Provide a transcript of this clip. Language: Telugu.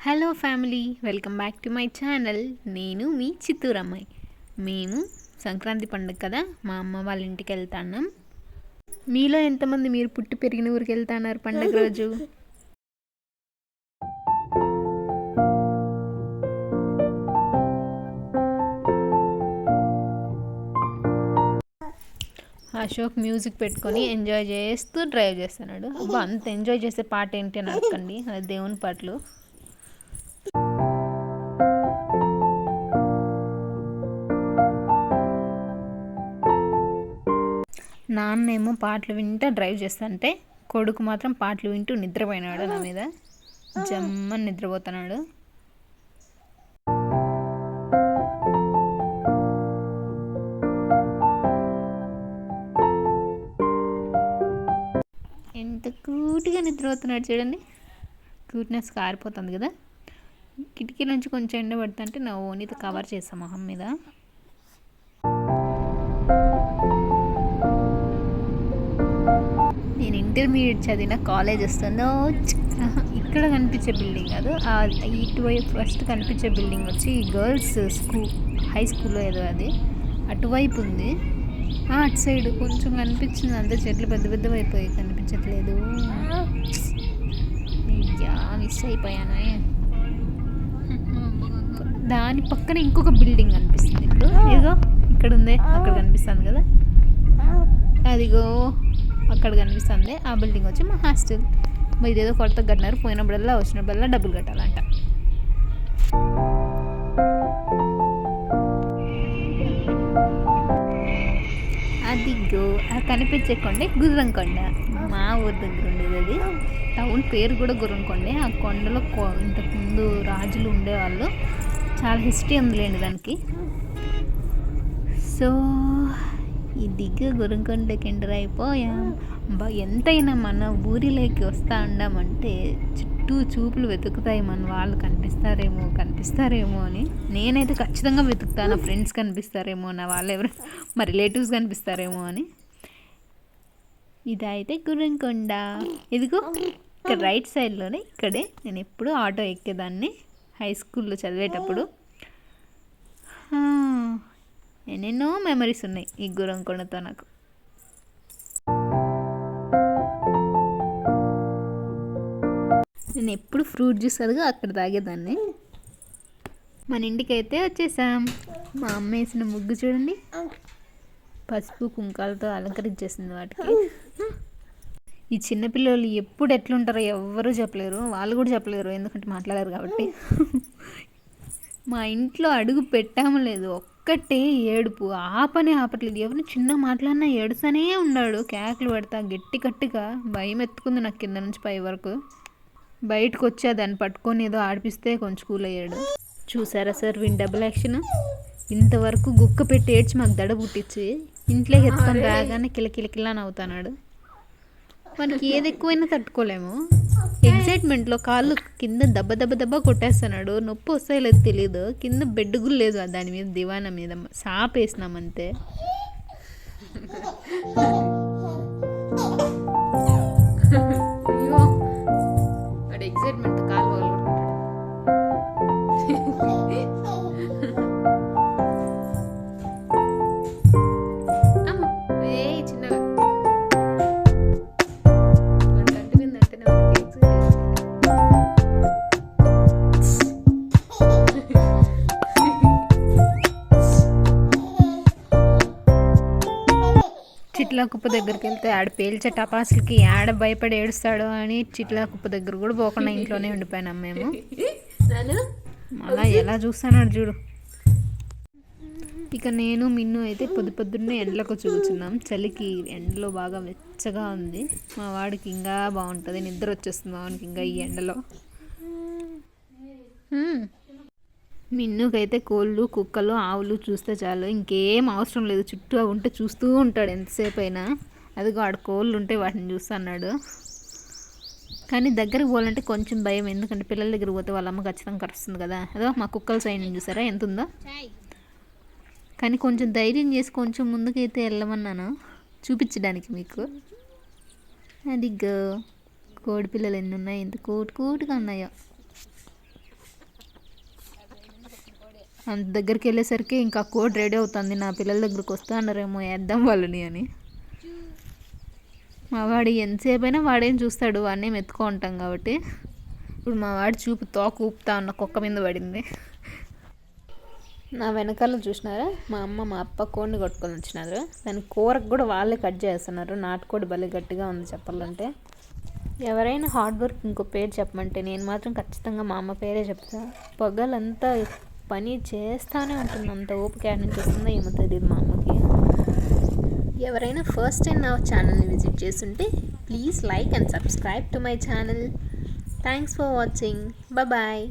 Hello family welcome back to my channel. నేను మీ చిత్తూరు అమ్మాయి మేము సంక్రాంతి పండుగ కదా మా అమ్మ వాళ్ళ ఇంటికి వెళ్తాన్నాం. మీలో ఎంతమంది మీరు పుట్టి పెరిగిన ఊరికి వెళ్తున్నారు పండుగ రోజు? అశోక్ మ్యూజిక్ పెట్టుకొని ఎంజాయ్ చేస్తూ డ్రైవ్ చేస్తున్నాడు. అబ్బా అంత ఎంజాయ్ చేసే పాట ఏంటి అని అడగండి అది దేవుని పాటలు. నాన్నేమో పాటలు వింటూ డ్రైవ్ చేస్తుంటే కొడుకు మాత్రం పాటలు వింటూ నిద్రపోయినాడు నా మీద. జమ్మని నిద్రపోతున్నాడు. ఎంత కూటిగా నిద్రపోతున్నాడు చూడండి. క్యూట్నెస్ కారిపోతుంది కదా. కిటికీ నుంచి కొంచెం ఎండ పడుతుంటే నా ఓనీతో కవర్ చేసాం మొహం మీద. ఇంటర్మీడియట్ చదివిన కాలేజ్ వస్తుందో ఇక్కడ కనిపించే బిల్డింగ్ కాదు. ఇటువైపు ఫస్ట్ కనిపించే బిల్డింగ్ వచ్చి గర్ల్స్ స్కూల్ హై స్కూల్లో ఏదో అది. అటువైపు ఉంది. ఆ, అటు సైడ్ కొంచెం కనిపించింది. అంతే చెట్లు పెద్ద పెద్దవి అయిపోయి కనిపించట్లేదు. మిస్ అయిపోయానే దాని పక్కన ఇంకొక బిల్డింగ్ కనిపిస్తుంది. ఇప్పుడు ఏదో ఇక్కడ ఉంది అక్కడ కనిపిస్తుంది కదా. అదిగో. అక్కడ కనిపిస్తుంది. ఆ బిల్డింగ్ వచ్చి మా హాస్టల్. మరి ఇదేదో కొత్తగా కట్టినారు. పోయినప్పుడల్లా వచ్చినప్పుడల్లా డబ్బులు కట్టాలంట. అదిగో ఆ కనిపించే కొండే గుర్రంకొండ. మా ఊరి దగ్గర ఉండేది అది. టౌన్ పేరు కూడా గుర్రంకొండ. ఆ కొండలో ఇంతకుముందు రాజులు ఉండేవాళ్ళు. చాలా హిస్టరీ ఉందిలేండి దానికి. సో ఈ దిగ్గు గురంకొండకి ఎంటర్ అయిపోయాం బా ఎంతైనా మన ఊరిలోకి వస్తా ఉండామంటే చుట్టూ చూపులు వెతుకుతాయి మన వాళ్ళు. కనిపిస్తారేమో కనిపిస్తారేమో అని. నేనైతే ఖచ్చితంగా వెతుకుతాను. నా ఫ్రెండ్స్ కనిపిస్తారేమో నా వాళ్ళు ఎవరు మా రిలేటివ్స్ కనిపిస్తారేమో అని. ఇదైతే గురంకొండ. ఇదిగో ఇక్కడ రైట్ సైడ్లోనే ఇక్కడే నేను ఎప్పుడూ ఆటో ఎక్కేదాన్ని హై స్కూల్లో చదివేటప్పుడు. ఆ, ఎన్నెన్నో మెమరీస్ ఉన్నాయి ఈ గురంకొండతో నాకు. నేను ఎప్పుడు ఫ్రూట్ జ్యూస్ అదిగా అక్కడ తాగేదాన్ని. మన ఇంటికి అయితే వచ్చేసాం. మా అమ్మ వేసిన ముగ్గు చూడండి. పసుపు కుంకాలతో అలంకరించేసింది వాటికి. ఈ చిన్నపిల్లలు ఎప్పుడు ఎట్లుంటారో ఎవ్వరూ చెప్పలేరు. వాళ్ళు కూడా చెప్పలేరు. ఎందుకంటే మాట్లాడారు కాబట్టి. మా ఇంట్లో అడుగు పెట్టాము లేదు. ఒక్కటే ఏడుపు. ఆపనే ఆపట్లేదు. ఎవరిని చిన్న మాట్లాడినా ఏడుస్తూనే ఉన్నాడు. కేకలు పెడతా గట్టి గట్టిగా భయం ఎత్తుకుంది నాకు కింద నుంచి పై వరకు. బయటకు వచ్చా దాన్ని పట్టుకొని ఏదో ఆడిపిస్తే కొంచెం కూల్ అయ్యాడు. చూసారా సార్ వీని డబుల్ యాక్షన్? ఇంతవరకు గుక్క పెట్టి ఏడ్చి మాకు దడ పుట్టించి ఇంట్లోకి ఎత్తుకొని రాగానే కిలకిలకిలా నవ్వుతాడు మనకి ఏది ఎక్కువైనా తట్టుకోలేము. ఎక్సైట్మెంట్లో కాళ్ళు కింద దెబ్బ దెబ్బ దెబ్బ కొట్టేస్తున్నాడు. నొప్పి వస్తాయి లేదు తెలియదు కింద బెడ్ కూడా లేదు దాని మీద దివానా మీద. సాప్ చిట్లా కుప్ప దగ్గరికి వెళ్తే ఆడ పేల్చే టపాసులకి ఆడ భయపడి ఏడుస్తాడు అని చిట్లా కుప్ప దగ్గర కూడా పోకుండా ఇంట్లోనే ఉండిపోయినాం మేము. మళ్ళా ఎలా చూస్తున్నాడు చూడు. ఇక నేను మిన్ను అయితే పొద్దు పొద్దున్నే ఎండలకు చూస్తున్నాం చలికి ఎండలో బాగా వెచ్చగా ఉంది. మా వాడికి ఇంకా బాగుంటుంది. నిద్ర వచ్చేస్తుంది మా వాడికి ఇంకా ఈ ఎండలో. మిన్నుకైతే కోళ్ళు కుక్కలు ఆవులు చూస్తే చాలు. ఇంకేం అవసరం లేదు. చుట్టూ అవి ఉంటే చూస్తూ ఉంటాడు ఎంతసేపు అయినా అదిగో ఆడ కోళ్ళు ఉంటే వాటిని చూస్తున్నాడు కానీ దగ్గరకు పోవాలంటే కొంచెం భయం. ఎందుకంటే పిల్లల దగ్గర పోతే వాళ్ళ అమ్మ ఖచ్చితంగా కరుస్తుంది కదా. అదో మా కుక్కల సైన్ చూసారా? ఎంత ఉందో కానీ కొంచెం ధైర్యం చేసి కొంచెం ముందుకైతే వెళ్ళమన్నాను. చూపించడానికి మీకు. అదిగో కోడి పిల్లలు ఎన్ని ఉన్నాయి. ఎంత కోటి కోటిగా ఉన్నాయో. అంత దగ్గరికి వెళ్ళేసరికి ఇంకా కోడ్ రెడీ అవుతుంది. నా పిల్లల దగ్గరికి వస్తా అన్నారేమో వేద్దాం వాళ్ళని అని. మా వాడు ఎంతసేపు అయినా వాడేం చూస్తాడు. వాడినే మెత్తుకో ఉంటాం కాబట్టి. ఇప్పుడు మా వాడు చూపు తోక ఊపుతా ఉన్న కుక్క మీద పడింది. నా వెనకాల చూసినారా? మా అమ్మ మా అప్ప కోడిని కొట్టుకొని వచ్చినారు. దాని కూరకు కూడా వాళ్ళే కట్ చేస్తున్నారు. నాటుకోడి భలే గట్టిగా ఉంది చెప్పాలంటే. ఎవరైనా హార్డ్ వర్క్ ఇంకో పేరు చెప్పమంటే నేను మాత్రం ఖచ్చితంగా మా అమ్మ పేరే చెప్తా. పొగలంతా పని చేస్తానే ఉంటుంది. అంత ఓపిక యాడ్ నుంచి వస్తుందో ఏమో తెలియదు మా అమ్మకి ఎవరైనా ఫస్ట్ టైం నా ఛానల్ని విజిట్ చేస్తుంటే please like and subscribe to my channel. Thanks for watching. Bye